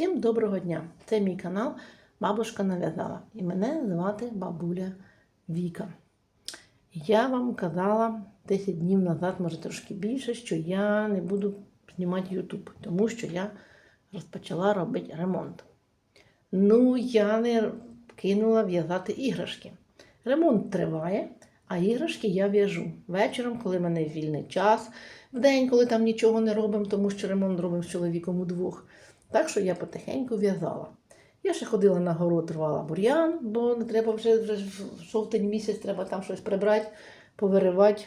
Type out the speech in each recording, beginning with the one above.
Всім доброго дня! Це мій канал Бабушка нав'язала. І мене звати бабуля Віка. Я вам казала 10 днів назад, може трошки більше, що я не буду знімати YouTube, тому що я розпочала робити ремонт. Ну, я не кинула в'язати іграшки. Ремонт триває, а іграшки я в'яжу вечором, коли в мене вільний час, в день, коли там нічого не робимо, тому що ремонт робимо з чоловіком удвох. Так що я потихеньку в'язала. Я ще ходила на город, рвала бур'ян, бо не треба вже, вже в жовтень місяць, треба там щось прибрати, повиривати.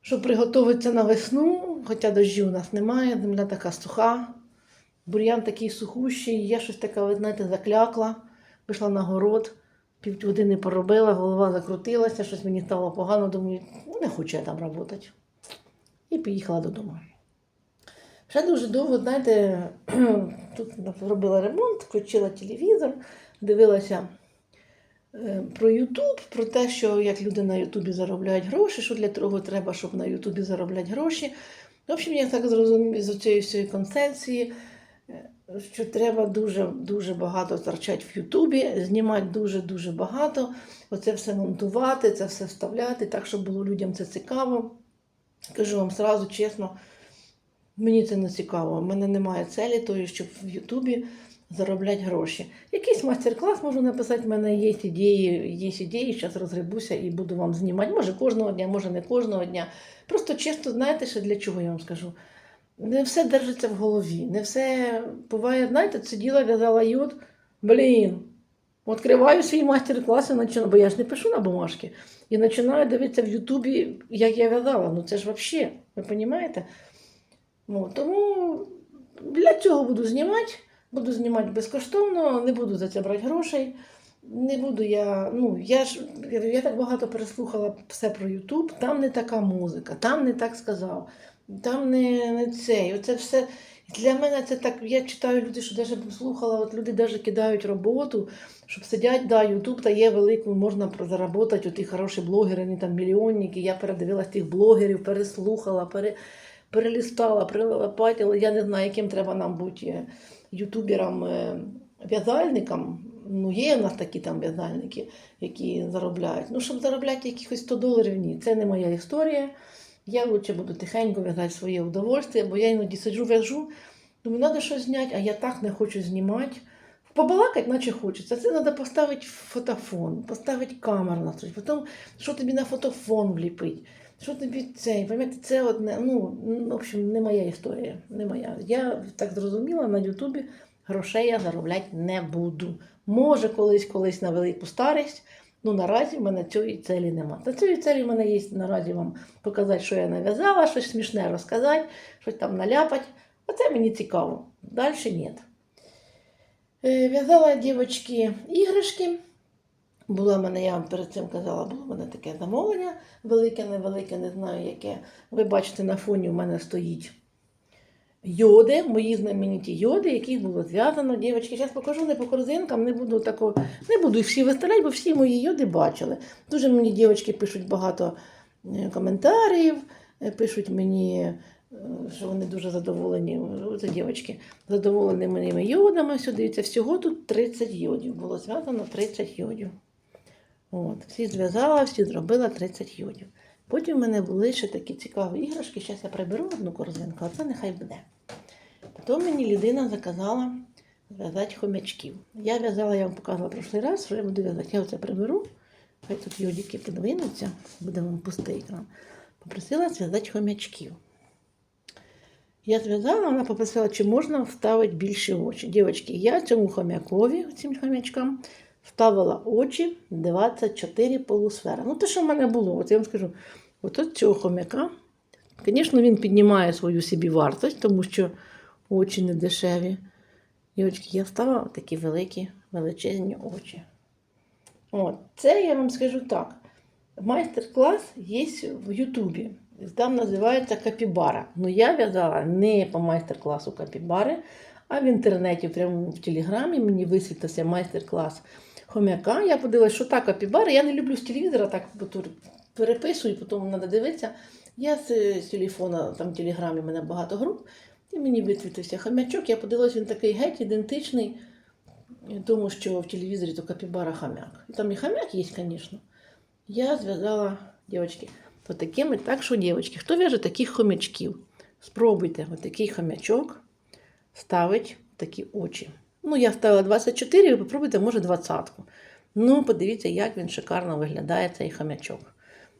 Щоб приготуватися на весну, хоча дощі у нас немає, земля така суха, бур'ян такий сухущий, я щось така, ви знаєте, заклякла, пішла на город, півгодини поробила, голова закрутилася, щось мені стало погано, думаю, «Ну, не хочу я там працювати. І поїхала додому. Ще дуже довго, знаєте, тут робила ремонт, включила телевізор, дивилася е, про Ютуб, про те, що як люди на Ютубі заробляють гроші, що для того треба, щоб на Ютубі заробляти гроші. В общем, я так зрозумів з цієї всієї концепції, е, що треба дуже дуже багато втрачати в Ютубі, знімати дуже-дуже багато, оце все монтувати, це все вставляти, так, щоб було людям це цікаво. Кажу вам сразу чесно. Мені це не цікаво. У мене немає целі тої, щоб в Ютубі заробляти гроші. Якийсь майстер-клас можу написати, в мене є ідеї, є ідеї, зараз розгребуся і буду вам знімати. Може кожного дня, може не кожного дня. Просто чесно, знаєте, що для чого я вам скажу? Не все держиться в голові, не все буває, знаєте, сиділа, в'язала йод, блін. Відкриваю свій майстер-клас і починаю, бо я ж не пишу на бумажки. І починаю дивитися в Ютубі, як я в'язала. Ну це ж взагалі, ви розумієте? Ну, тому для цього буду знімати. Буду знімати безкоштовно, не буду за це брати грошей. Не буду я. Ну, я ж я, так багато переслухала все про Ютуб, там не така музика, там не так сказав, там не, не цей. Оце все. Для мене це так. Я читаю люди, що навіть слухала, от люди навіть кидають роботу, щоб сидять, да, Ютуб дає велику, можна заробити, оті хороші блогери, вони там мільйонники. Я передивилась тих блогерів, переслухала, пере перелістала, перелопатила. Я не знаю, яким треба нам бути ютуберам, е. Ну, є у нас такі там в'язальники, які заробляють. Ну, щоб заробляти якихось 100 доларів, ні. Це не моя історія. Я лучше буду тихенько в'язати своє удовольствие, бо я іноді сиджу, в'яжу, думаю, треба щось зняти, а я так не хочу знімати. Побалакати, наче хочеться. Це треба поставити фотофон, поставити камеру на щось, потім що тобі на фотофон вліпить. Що тобі цей? Пам'ятаєте, це одне. Ну, в общем, не моя історія. Не моя. Я так зрозуміла, на Ютубі грошей я заробляти не буду. Може, колись, колись на велику старість. Ну, наразі в мене цієї цілі нема. Та цієї цілі в мене є наразі вам показати, що я нав'язала, щось смішне розказати, щось там наляпати. Оце мені цікаво. Далі ні. Е, В'язала дівчатки іграшки. Була в мене, я вам перед цим казала, було в мене таке замовлення, велике, невелике, не знаю яке. Ви бачите, на фоні у мене стоїть йоди, мої знамениті йоди, яких було зв'язано. Дівчатки, зараз покажу не по корзинкам, не буду такого, не буду всі виставляти, бо всі мої йоди бачили. Дуже мені дівчатки пишуть багато е, коментарів, е, пишуть мені, е, що вони дуже задоволені. Це дівчатки, задоволені моїми йодами. Сюди дивіться, всього тут 30 йодів. Було зв'язано 30 йодів. От, Всі зв'язала, всі зробила 30 йодів. Потім в мене були ще такі цікаві іграшки. Зараз я приберу одну корзинку, а це нехай буде. Потім мені людина заказала зв'язати хомячків. Я в'язала, я вам показувала прошлий раз, що я буду в'язати. Я оце приберу, хай тут йодики подвинуться, буде вам пустий екран. Попросила зв'язати хомячків. Я зв'язала, вона попросила, чи можна вставити більші очі. Дівчатки, я цьому хомякові, цим хомячкам, вставила очі 24 полусфери. Ну, те, що в мене було, от я вам скажу, от цього хомяка, звісно, він піднімає свою собі вартість, тому що очі не дешеві. Дівчатки, я вставила такі великі, величезні очі. От, це я вам скажу так. Майстер-клас є в Ютубі. Там називається капібара. Ну я в'язала не по майстер-класу капібари, а в інтернеті, прямо в телеграмі мені висвітився майстер-клас хомяка. Я подивилася, що так капібара. Я не люблю з телевізора, так переписую, потім треба дивитися. Я з, з телефона, там в телеграмі в мене багато груп. І мені висвітився хам'ячок. Я подивилась, він такий геть ідентичний тому, що в телевізорі то капібара хам'як. І там і хам'як є, звісно. Я зв'язала, дівчатки, от такими, так що, дівчатки, хто в'яже таких хомячків? Спробуйте отакий хомячок ставить такі очі. Ну, я ставила 24, ви попробуйте, може, 20. Ну, подивіться, як він шикарно виглядає, цей хомячок.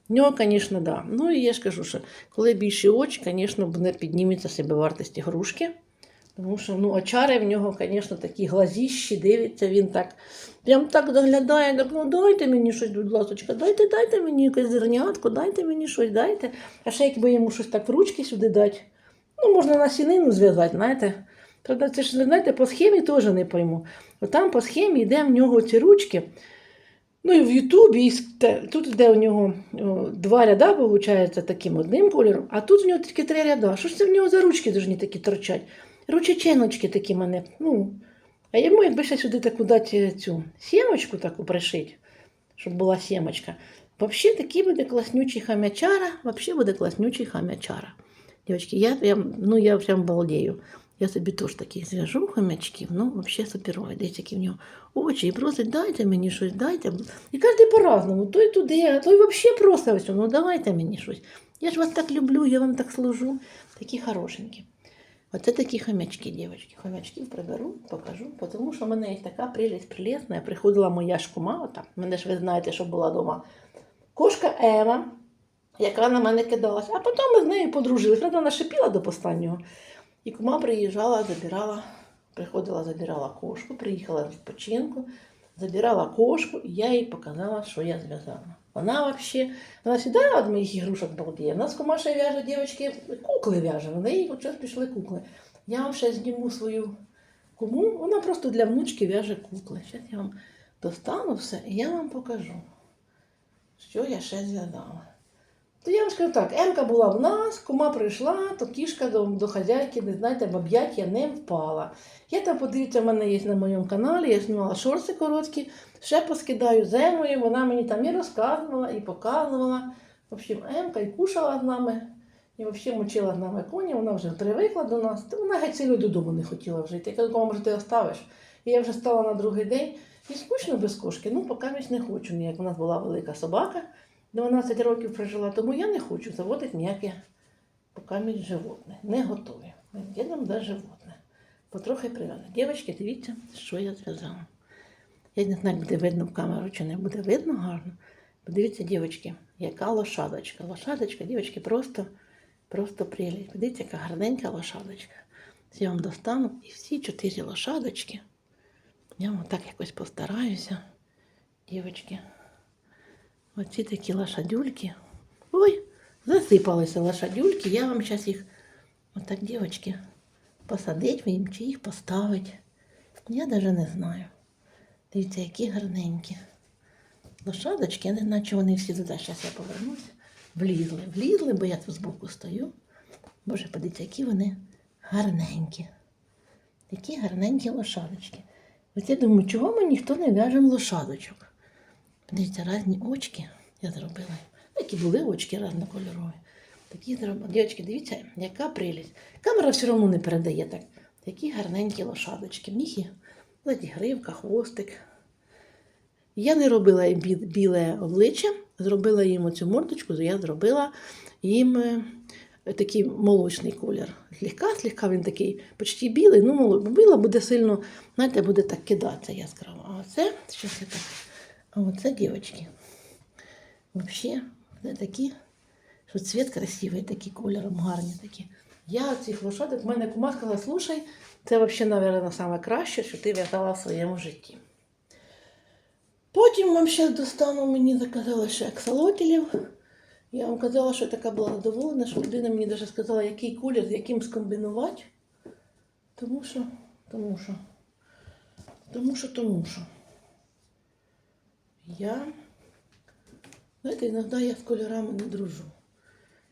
В нього, звісно, да. Ну і я ж кажу, що коли більші очі, звісно, не підніметься себе вартість ігрушки. Тому що ну, очари в нього, звісно, такі глазіщі, дивиться, він так прям так доглядає, так, ну дайте мені щось, будь ласка, дайте, дайте мені якесь зернятко, дайте мені щось, дайте. А ще якби йому щось так в ручки сюди дати. Ну, можна на сінину зв'язати, знаєте. Правда, це ж, знаєте, по схемі теж не пойму. От там по схемі йде в нього ці ручки. Ну і в Ютубі, і тут йде у нього два ряда, виходить, таким одним кольором, а тут у нього тільки три ряда. Що ж це в нього за ручки повинні такі торчать? Ручеченочки такі мене. Ну, а йому якби ще сюди таку дати цю сімочку таку пришити, щоб була сімочка. Взагалі такий буде класнючий хам'ячара, взагалі буде класнючий хам'ячара. Дівчатки, я прям, ну я прям балдею. Я собі теж таких зв'яжу хомячків, ну, взагалі суперові. Дивіться, які в нього очі і просить, дайте мені щось, дайте. І кожен по-разному. Той туди, а той взагалі просить, ось, ну давайте мені щось. Я ж вас так люблю, я вам так служу. Такі хорошенькі. Оце такі хомячки, дівчатки. Хомячків приберу, покажу, тому що в мене є така прелість прелесна. Приходила моя ж кума, мене ж ви знаєте, що була вдома. Кошка Ева, яка на мене кидалась, а потім ми з нею подружилися. Вона шипіла до останнього. І кума приїжджала, забирала, приходила, забирала кошку, приїхала з відпочинку, забирала кошку, і я їй показала, що я зв'язала. Вона взагалі, вона завжди від моїх ігрушок балдіє. У нас кумаша в'яже, дівчатки, кукли в'яже. В неї от час пішли кукли. Я вам ще зніму свою куму, вона просто для внучки в'яже кукли. Зараз я вам достану все і я вам покажу, що я ще зв'язала. То я вам скажу так, Емка була в нас, кума прийшла, то кішка до, до хазяйки, не знаєте, в об'яття не впала. Я там подивіться, в мене є на моєму каналі, я знімала шорти короткі, ще поскидаю землею, вона мені там і розказувала, і показувала. В общем, Емка і кушала з нами, і взагалі мочила з нами коні, вона вже привикла до нас, то вона геть сильно додому не хотіла вже. Я кажу, може, ти оставиш. І я вже стала на другий день, і скучно без кошки, ну, поки не хочу ніяк. У нас була велика собака. 12 років прожила, тому я не хочу заводити ніяке покамість животне. Не готові. Ми їдемо до животне. Потрохи прив'язано. Дівчатки, дивіться, що я зв'язала. Я не знаю, буде видно в камеру чи не буде видно гарно. Подивіться, дівчатки, яка лошадочка. Лошадочка, дівчатки, просто, просто прелість. Подивіться, яка гарненька лошадочка. Я вам достану і всі чотири лошадочки. Я вам так якось постараюся, дівчатки. Оці такі лошадюльки. Ой, засипалися лошадюльки. Я вам зараз їх, отак, дівчатки, посадить їм чи їх поставить. Я навіть не знаю. Дивіться, які гарненькі. Лошадочки, я не знаю, чи вони всі туди. Зараз я повернуся. Влізли, влізли, бо я тут збоку стою. Боже, подивіться, які вони гарненькі. Такі гарненькі лошадочки. От я думаю, чого ми ніхто не в'яжемо лошадочок? Дивіться, різні очки я зробила. Такі були очки різнокольорові. Такі зробила. Дівчатки, дивіться, яка прелість. Камера все одно не передає так. Такі гарненькі лошадочки. В них є гривка, хвостик. Я не робила бі- біле обличчя, зробила їм оцю мордочку, я зробила їм е, такий молочний колір. Слегка, слегка він такий почти білий, ну біла буде сильно, знаєте, буде так кидатися яскраво. А оце, щось я так. А оце дівчатки. Взагалі, це такі, що цвіт красивий, такий кольором гарні такі. Я цих лошадок, в мене кума сказала, слушай, це взагалі, мабуть, краще, що ти в'язала в своєму житті. Потім вам ще достану, мені заказали ще аксолотелів. Я вам казала, що така була задоволена, що людина мені навіть сказала, який колір, з яким скомбінувати. Тому що, тому що, тому що, тому що. Я, знаєте, іноді я з кольорами не дружу.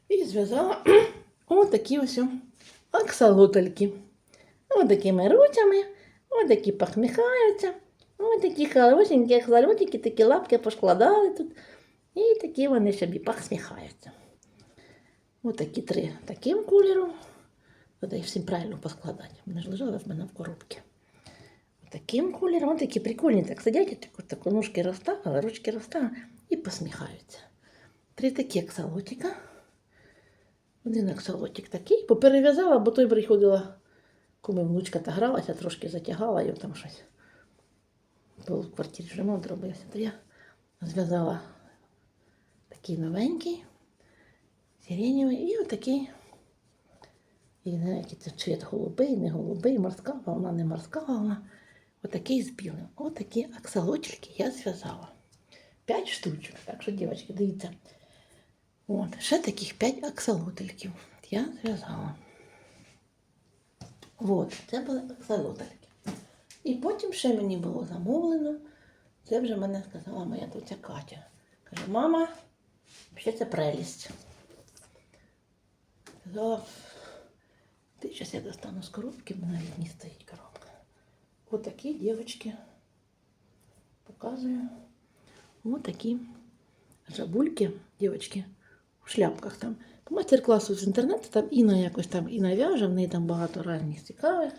І зв'язала ось такі ось аксолотельки. Ось такими ручками, ось такі посміхаються. Ось такі хорошенькі аксолотики, такі лапки поскладали тут. І такі вони собі посміхаються. Ось такі три таким кольором. Треба всім правильно поскладати. Вони ж лежали в мене в коробці. Таким кольором, вони такі прикольні, так сидять, і тако, тако ножки розставили, ручки розставили і посміхаються. Три такі аксалотика. Один аксалотик такий. Поперев'язала, бо той приходила, коли внучка та гралася, трошки затягала його там щось. Бо в квартирі ремонт робився, то я зв'язала такий новенький, сиреневий і отакий. І не який це цвіт голубий, не голубий, морська волна, не морська волна. Отакий з білим. Отакі аксалотики я зв'язала. П'ять штучок. Так що, дівчатки, дивіться. От, ще таких п'ять аксалотельків я зв'язала. От, це були аксалотельки. І потім ще мені було замовлено. Це вже мене сказала моя доця Катя. Каже, мама, ще це прелість. Сказала, ти зараз я достану з коробки, бо навіть не стоїть коробка. Ось такі дівчатки. Показую. Ось такі жабульки, дівчатки, у шляпках там. По майстер-класу з інтернету там Інна якось там Інна в'яже, в там багато різних цікавих.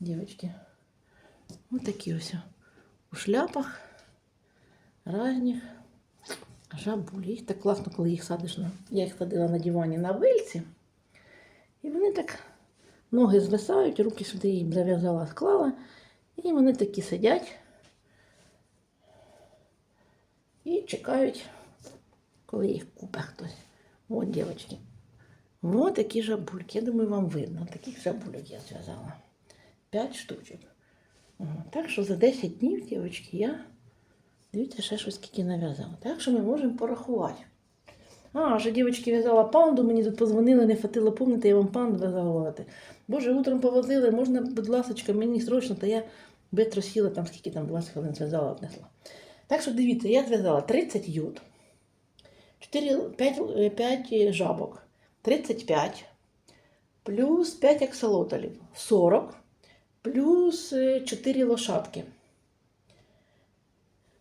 Дівчатки. Ось такі ось у шляпах різних жабулі. Їх так класно, коли їх садиш на. Я їх садила на дивані на вильці. І вони так ноги звисають, руки сюди їм зав'язала, склала. І вони такі сидять і чекають, коли їх купить хтось. От, дівчатки. Ось такі жабульки. Я думаю, вам видно. Таких жабульок я зв'язала. П'ять штучок. Так що за 10 днів, дівчатки, я дивіться, ще щось скільки нав'язала. Так що ми можемо порахувати. А, ще дівчатки в'язала панду, мені тут позвонили, не хватило помнити, я вам панду в'язала. Боже, утром повозили, можна, будь ласка, мені срочно, та я битро сіла, там скільки там 20 хвилин зв'язала, внесла. Так що дивіться, я зв'язала 30 юд, 4, 5, 5 жабок, 35, плюс 5 аксолотлів, 40, плюс 4 лошадки.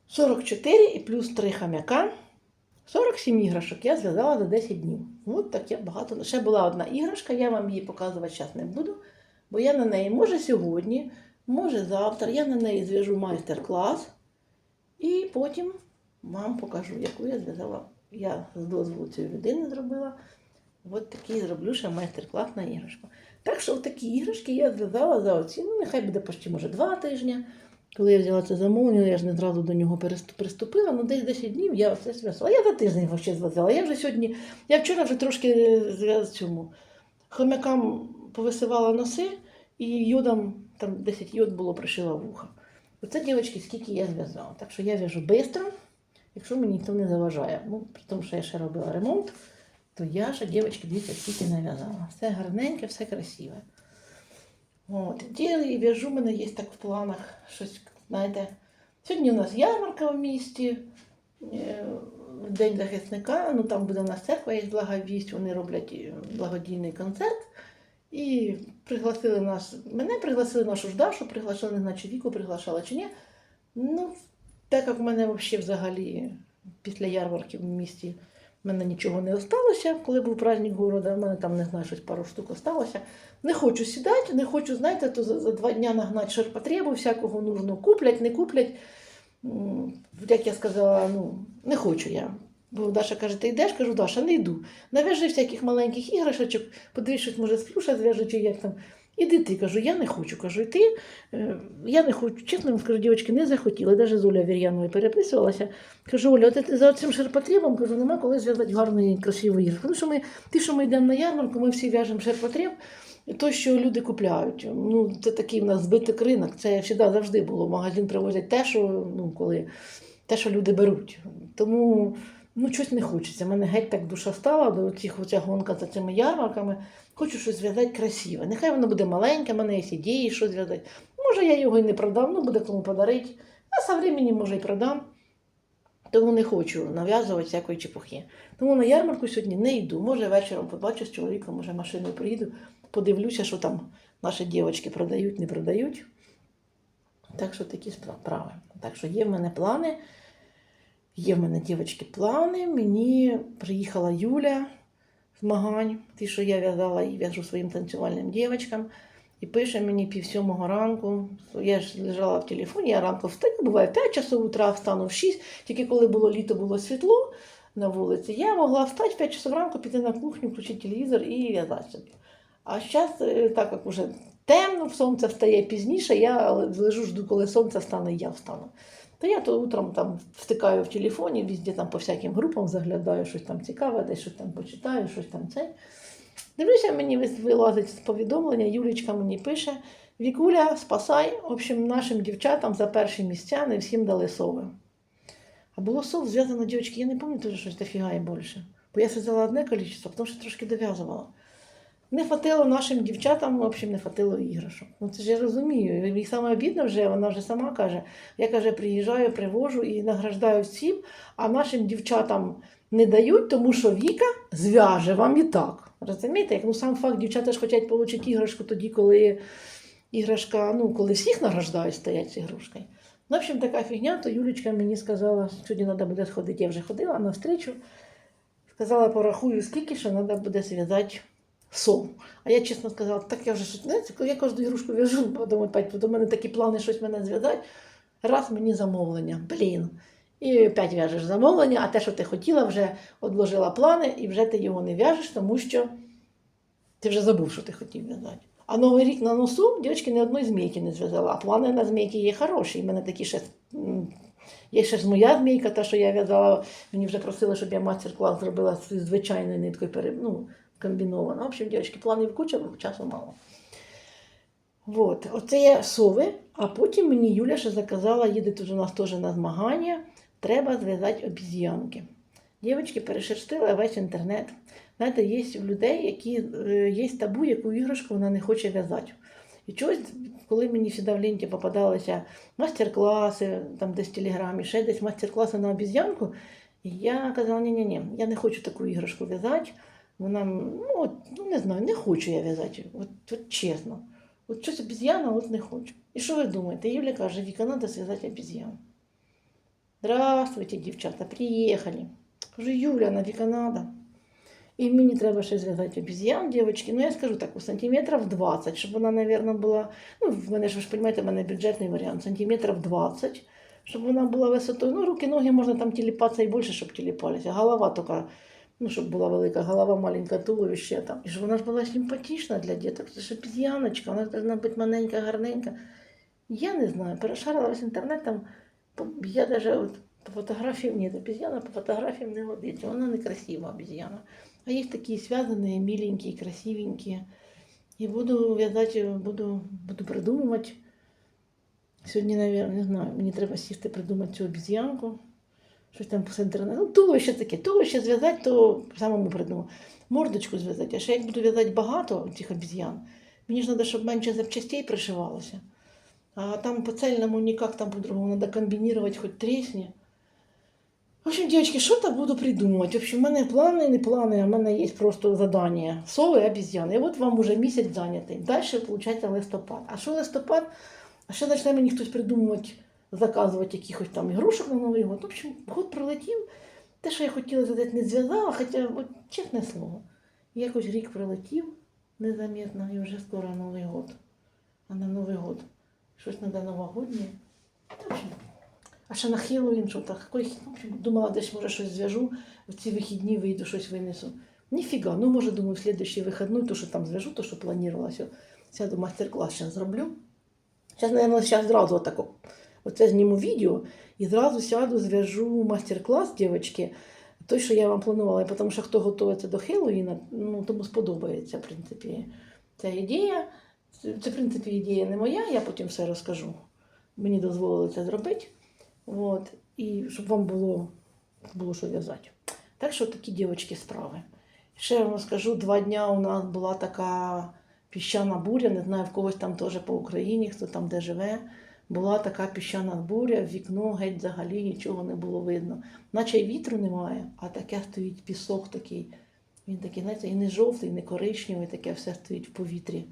44 і плюс 3 хам'яка. 47 іграшок я зв'язала за 10 днів. От таке багато. Ще була одна іграшка, я вам її показувати зараз не буду, бо я на неї, може сьогодні, може завтра, я на неї зв'яжу майстер-клас. І потім вам покажу, яку я зв'язала. Я з дозволу цієї людини зробила. От такий зроблю ще майстер-клас на іграшку. Так що такі іграшки я зв'язала за оці, ну нехай буде почти, може, два тижні. Коли я взяла це замовлення, я ж не зразу до нього приступила, ну десь 10 днів я все зв'язала. Я за тиждень його ще зв'язала. Я вже сьогодні, я вчора вже трошки зв'яз цьому хомякам повисивала носи і йодам, там 10 йод було, пришила вуха. Оце, дівчатки, скільки я зв'язала. Так що я в'яжу швидко, якщо мені ніхто не заважає. Ну, при тому, що я ще робила ремонт, то я ще, дівчатки, дивіться, скільки нав'язала. Все гарненьке, все красиве. От, і в'яжу, в мене є так в планах щось, знаєте. Сьогодні у нас ярмарка в місті, е, День захисника, ну там буде у нас церква, є благовість, вони роблять е, благодійний концерт. І пригласили нас, мене пригласили нашу ж Дашу, приглашали, не знаю, чи віку приглашали чи ні. Ну, так як в мене взагалі взагалі після ярмарки в місті в мене нічого не осталося, коли був праздник города, в мене там не знаю, щось пару штук осталося. Не хочу сідати, не хочу, знаєте, то за, за два дня нагнати ширпотребу, всякого нужно куплять, не куплять. Як я сказала, ну, не хочу я. Бо Даша каже, ти йдеш? Кажу, Даша, не йду. Нав'яжи всяких маленьких іграшечок, подивись, може з плюша зв'яжу, чи як там. Іди ти, кажу, я не хочу. Кажу, йти. Е, Я не хочу, чесно вам скажу, дівчатки, не захотіла. Навіть з Оля Вір'яновою переписувалася. Кажу, Оля, от ти за цим ширпотребом, кажу, нема коли зв'язати гарну і красиву іграшку. Тому що ми, ті, що ми йдемо на ярмарку, ми всі в'яжемо ширпотреб, то, що люди купляють. Ну, це такий в нас збиток ринок. Це завжди завжди було. Магазин привозять те, що, ну, коли, те, що люди беруть. Тому ну, щось не хочеться. Мене геть так душа стала до цих оця гонка за цими ярмарками. Хочу щось зв'язати красиве. Нехай воно буде маленьке, в мене є ідеї, що зв'язати. Може, я його і не продам, ну буде кому подарити. А со временем, може, і продам. Тому не хочу нав'язувати всякої чепухи. Тому на ярмарку сьогодні не йду. Може, вечором побачу з чоловіком, може машиною приїду, подивлюся, що там наші дівчатки продають, не продають. Так що такі справи. Так що є в мене плани. Є в мене дівчатки плани. Мені приїхала Юля змагань, ті, що я в'язала і в'яжу своїм танцювальним дівчаткам. І пише мені пів сьомого ранку. Я ж лежала в телефоні, я ранку встаю, буває 5 часов утра, встану в 6. Тільки коли було літо, було світло на вулиці, я могла встати в 5 часов ранку, піти на кухню, включити телевізор і в'язати собі. А зараз, так як вже темно, сонце встає пізніше, я лежу, жду, коли сонце встане, і я встану. То я то утром там втикаю в телефоні, везде там по всяким групам заглядаю, щось там цікаве, десь щось там почитаю, щось там це. Дивлюся, мені вилазить повідомлення, Юлічка мені пише: Вікуля, спасай, в общем, нашим дівчатам за перші місця не всім дали сови. А було сов зв'язано, дівчатки, я не пам'ятаю щось дофіга і більше. Бо я зв'язала одне кількість, тому що трошки дов'язувала. Не хватило нашим дівчатам, в общем, не хватило іграшок. Ну це ж я розумію. І саме обідно вже, вона вже сама каже. Я каже, приїжджаю, привожу і награждаю всім, а нашим дівчатам не дають, тому що Віка зв'яже вам і так. Розумієте? Як ну сам факт, дівчата ж хочуть отримати іграшку тоді, коли іграшка, ну, коли всіх награждають, стоять з іграшкою. Ну, в общем, така фігня, то Юлічка мені сказала, що сьогодні треба буде сходити. Я вже ходила на встречу. Сказала, порахую, скільки що треба буде зв'язати сом. А я чесно сказала, так я вже щось, я кожну ігрушку в'яжу, опять, до мене такі плани щось мене зв'язати. Раз мені замовлення, блін. І опять в'яжеш замовлення, а те, що ти хотіла, вже одложила плани, і вже ти його не в'яжеш, тому що ти вже забув, що ти хотів в'язати. А Новий рік на носу дівчатки ні одної змійки не зв'язала. А плани на змійки є хороші. І в мене такі ще. Є ще ж моя змійка, та, що я в'язала. Мені вже просили, щоб я мастер-клас зробила з звичайною ниткою ну, комбіновано. В общем, дівчатки, планів куча, часу мало. Вот. Оце є сови, а потім мені Юля ще заказала, їде тут у нас теж на змагання, треба зв'язати обіз'янки. Дівчатки перешерстили весь інтернет. Знаєте, є в людей, які е, є табу, яку іграшку вона не хоче в'язати. І чогось, коли мені сюди в ленті попадалися мастер-класи, там десь в телеграмі, ще десь мастер-класи на обіз'янку, я казала, ні ні ні я не хочу таку іграшку в'язати. Вона, ну, от, ну не знаю, не хочу я в'язати. От, от чесно. От щось обіз'яна, от не хочу. І що ви думаєте? Юля каже, Віка, треба зв'язати обіз'яну. Здравствуйте, дівчата, приїхали. Кажу, Юля, на Віка надо. І мені треба ще зв'язати обіз'ян, дівчатки. Ну, я скажу так, у сантиметрів 20, щоб вона, мабуть, була. Ну, в мене ж ви ж розумієте, в мене бюджетний варіант, сантиметрів 20, щоб вона була висотою. Ну, руки, ноги можна там тіліпатися і більше, щоб тіліпалися. Голова тільки, ну, щоб була велика голова, маленька туловище там. І щоб вона ж була симпатична для діток. Це ж обіз'яночка, вона ж повинна бути маленька, гарненька. Я не знаю, перешарила весь інтернет там. Я навіть от, по фотографіям, ні, обіз'яна по фотографіям не годиться. Вона не красива обіз'яна. А їх такі зв'язані, міленькі, красивенькі. І буду в'язати, буду, буду придумувати. Сьогодні, мабуть, не знаю, мені треба сісти придумати цю обіз'янку. Щось там по інтернету. Ну, туловище таке. Туловище зв'язати, то самому придумаю. Мордочку зв'язати. А ще як буду в'язати багато цих обіз'ян, мені ж треба, щоб менше запчастей пришивалося. А там по цельному никак там по-другому. Надо комбинировать хоть тресни. В общем, девочки, что-то буду придумывать. В общем, у мене плани, не плани, а в мене є просто задання. Сови і обіз'яни. І от вам уже місяць зайнятий. Далі, виходить, листопад. А що листопад? А ще почне мені хтось придумувати, заказувати якихось там ігрушок на Новий год. В общем, год пролетів. Те, що я хотіла задати, не зв'язала, хоча, от, чесне слово, якось рік прилетів незаметно, і вже скоро Новий год. А на Новий год щось треба новогоднє. А ще на Хеллоуін, що так, в общем, думала, десь може щось зв'яжу, в ці вихідні вийду, щось винесу. Ніфіга, ну може, думаю, в слідуючий вихідний, то, що там зв'яжу, то, що планувалося. Сяду майстер-клас зараз зроблю. Зараз, мабуть, зараз зразу отако. Оце зніму відео і зразу сяду, зв'яжу майстер-клас, дівчатки, той, що я вам планувала, тому що хто готується до Хеллоуіна, ну, тому сподобається, в принципі, ця ідея. Це, в принципі, ідея не моя, я потім все розкажу. Мені дозволили це зробити. От. І щоб вам було, було що в'язати. Так що такі дівчатки справи. Ще я вам скажу, два дня у нас була така піщана буря, не знаю, в когось там теж по Україні, хто там де живе. Була така піщана буря, вікно геть взагалі нічого не було видно. Наче й вітру немає, а таке стоїть пісок такий. Він такий, знаєте, і не жовтий, і не коричневий, таке все стоїть в повітрі.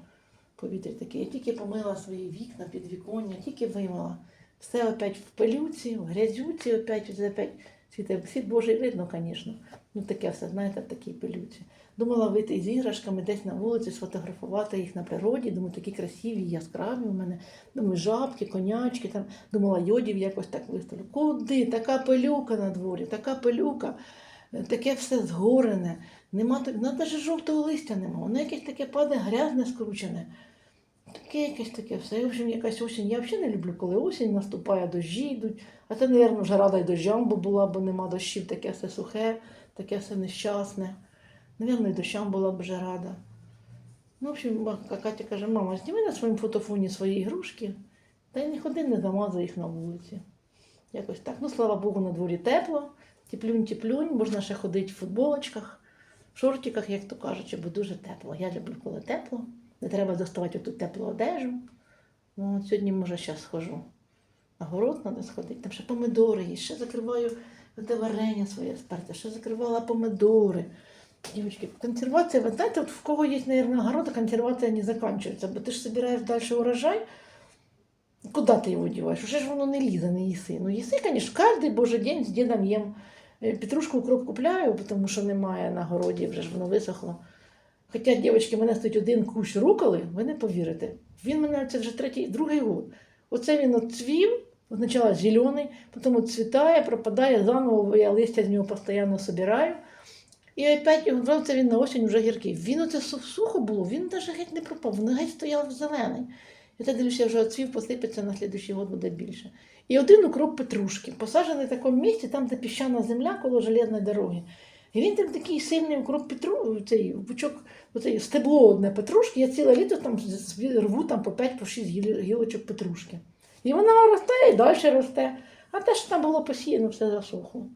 Повітря таке. Я тільки помила свої вікна, підвіконня, тільки вимила. Все опять в пилюці, в грязюці, опять, опять Світ, світ Божий видно, звісно. Ну таке все, знаєте, в такій пилюці. Думала вийти з іграшками десь на вулиці, сфотографувати їх на природі. Думаю, такі красиві, яскраві у мене. Думаю, жабки, конячки, там думала, йодів якось так виставлю. Куди? Така пилюка на дворі, така пилюка, таке все згорене. Нема так, ну, навіть жовтого листя нема. Воно якесь таке падає грязне, скручене. Таке якесь таке все. В общем, якась осінь. Я взагалі не люблю, коли осінь наступає, дощі йдуть. А це, мабуть, вже рада й дощам, бо була, бо нема дощів, таке все сухе, таке все нещасне. Навірно, і дощам була б вже рада. Ну, в общем, Катя каже, мама, зніми на своєму фотофоні свої ігрушки, та й не ходи, не замазуй їх на вулиці. Якось так. Ну, слава Богу, на дворі тепло, теплюнь-теплюнь, можна ще ходити в футболочках, в шортиках, як то кажуть, бо дуже тепло. Я люблю, коли тепло. Не треба доставати оту теплу одежу. Ну, от сьогодні, може, зараз схожу. На город треба сходити, там ще помидори є, ще закриваю те варення своє сперте, ще закривала помидори. Дівчатки, консервація, ви знаєте, от в кого є, мабуть, огород, консервація не закінчується, бо ти ж збираєш далі урожай, куди ти його діваєш? Уже ж воно не лізе, не їси. Ну, їси, звісно, кожен божий день з дідом їм. Е, Петрушку укроп купляю, тому що немає на городі, вже ж воно висохло. Хоча, дівчатки, мене стоїть один кущ руколи, ви не повірите. Він мене це вже третій, другий год. Оце він отцвів, спочатку зелений, потім цвітає, пропадає заново, я листя з нього постійно собираю. І опять його це він на осінь вже гіркий. Він оце сухо було, він навіть геть не пропав, він геть стояв зелений. І так дивлюся, вже оцвів, посипеться на слідуючий год буде більше. І один укроп петрушки, посаджений в такому місці, там, де піщана земля коло железної дороги. І він там такий сильний укроп петру, цей пучок, оцей стебло одне петрушки, я ціле літо там рву там по 5 по 6 гіл- гілочок петрушки. І вона росте і далі росте. А те, що там було посіяно, все засохло.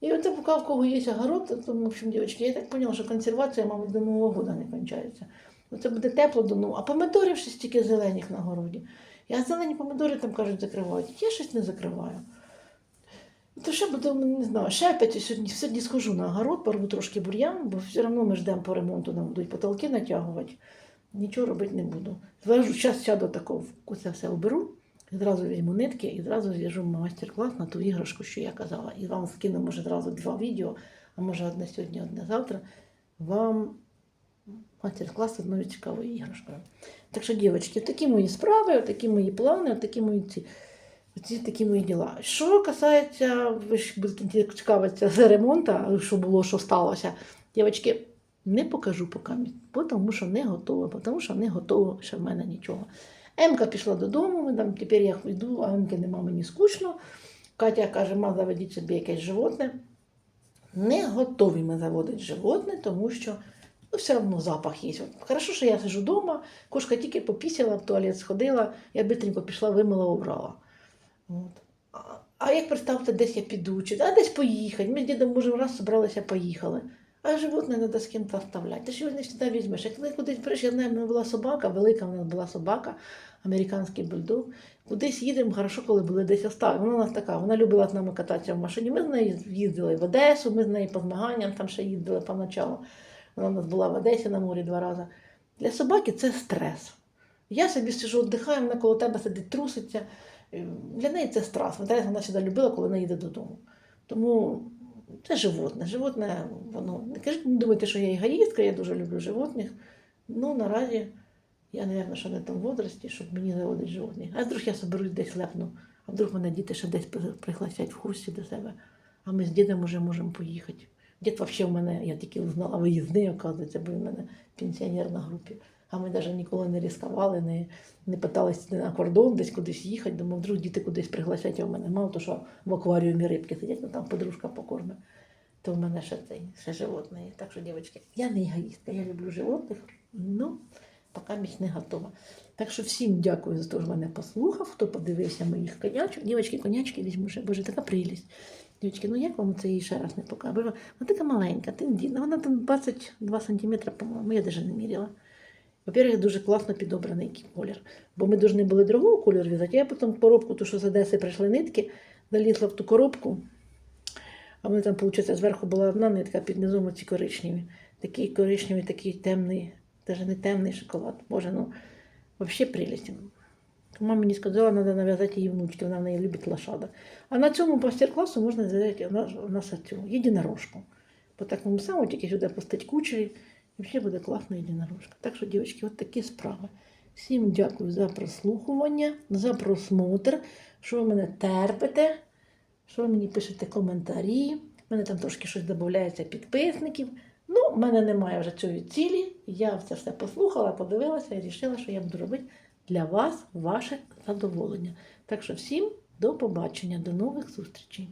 І оце поки в кого є огород, то, в общем, дівчатки, я так поняла, що консервація, мабуть, до Нового року не кончається. Оце буде тепло до Нового. А помидорів ще стільки зелених на городі. Я зелені помидори там кажуть закривають. Я щось не закриваю. То ще буде, не знаю, ще опять сьогодні, сьогодні схожу на огород, порву трошки бур'ян, бо все одно ми ждемо по ремонту, нам будуть потолки натягувати. Нічого робити не буду. Зараз сяду тако, це все оберу, зразу візьму нитки і зразу зв'яжу майстер-клас на ту іграшку, що я казала. І вам скину, може, зразу два відео, а може одне сьогодні, одне завтра. Вам майстер-клас одною цікавою іграшкою. Так що, дівчатки, такі мої справи, такі мої плани, такі мої ці. Оці такі мої діла. Що касається, ви ж будете цікавитися з ремонту, що було, що сталося. Дівчатки, не покажу поки, тому що не готова, тому що не готова ще в мене нічого. Емка пішла додому, ми там тепер я йду, а Емки нема мені скучно. Катя каже, ма заведіть собі якесь животне. Не готові ми заводити животне, тому що ну, все одно запах є. Хорошо, що я сижу вдома, кошка тільки попісила, в туалет сходила, я бистренько пішла, вимила, убрала. От. А, як представте, десь я піду, чи а десь поїхати. Ми з дідом, може, раз зібралися, поїхали. А животне треба з ким-то оставляти. Ти ж його не завжди візьмеш. Як коли кудись прийш, я знаю, в мене була собака, велика в нас була собака, американський бульдог. Кудись їдемо, хорошо, коли були десь оставили. Вона у нас така, вона любила з нами кататися в машині. Ми з нею їздили в Одесу, ми з нею по змаганням там ще їздили поначалу. Вона у нас була в Одесі на морі два рази. Для собаки це стрес. Я собі сижу, віддихаю, вона коло тебе сидить, труситься. Е, Для неї це стрес. Вона вона завжди любила, коли вона їде додому. Тому це животне. Животне, воно. Не кажіть, не думайте, що я егоїстка, я дуже люблю животних. Ну, наразі я, мабуть, що не в тому возрасті, щоб мені заводити животних. А вдруг я соберусь десь лепну, а вдруг мене діти ще десь при- пригласять в гості до себе, а ми з дідом вже можемо поїхати. Дід взагалі в мене, я тільки узнала, виїзний, оказується, бо в мене пенсіонер на групі. А ми навіть ніколи не ризикували, не, не питалися на кордон десь кудись їхати. Думав, вдруг діти кудись пригласять, а в мене мало то, що в акваріумі рибки сидять, ну там подружка покорме. То в мене ще цей, ще животне. Так що, дівчатки, я не егоїстка, я люблю животних, ну, поки місь не готова. Так що всім дякую за те, що мене послухав, хто подивився моїх конячок. Дівчатки, конячки візьму ще. Боже, така прелість. Дівчатки, ну як вам це її ще раз не покажу? Вона така маленька, тендітна, вона там 22 сантиметри, по-моєму, я навіть не міряла. Во-первых, дуже класно підобраний колір. Бо ми повинні були другого кольору в'язати. Я потім коробку, ту, що з Одеси прийшли нитки, залізла в ту коробку. А вони там, виходить, зверху була одна нитка, під низом оці коричневі. Такий коричневий, такий темний, навіть не темний шоколад. Боже, ну, взагалі прелість. Мама мені сказала, що треба нав'язати її внучки, вона в неї любить лошада. А на цьому майстер-класу можна взяти у нас, у нас цю єдинорожку. По такому самому, тільки сюди пустить кучері, і взагалі буде класна єдинорожка. Так що, дівчатки, от такі справи. Всім дякую за прослухування, за просмотр, що ви мене терпите, що ви мені пишете коментарі. У мене там трошки щось додається підписників. Ну, в мене немає вже цієї цілі. Я це все послухала, подивилася і вирішила, що я буду робити для вас ваше задоволення. Так що всім до побачення, до нових зустрічей.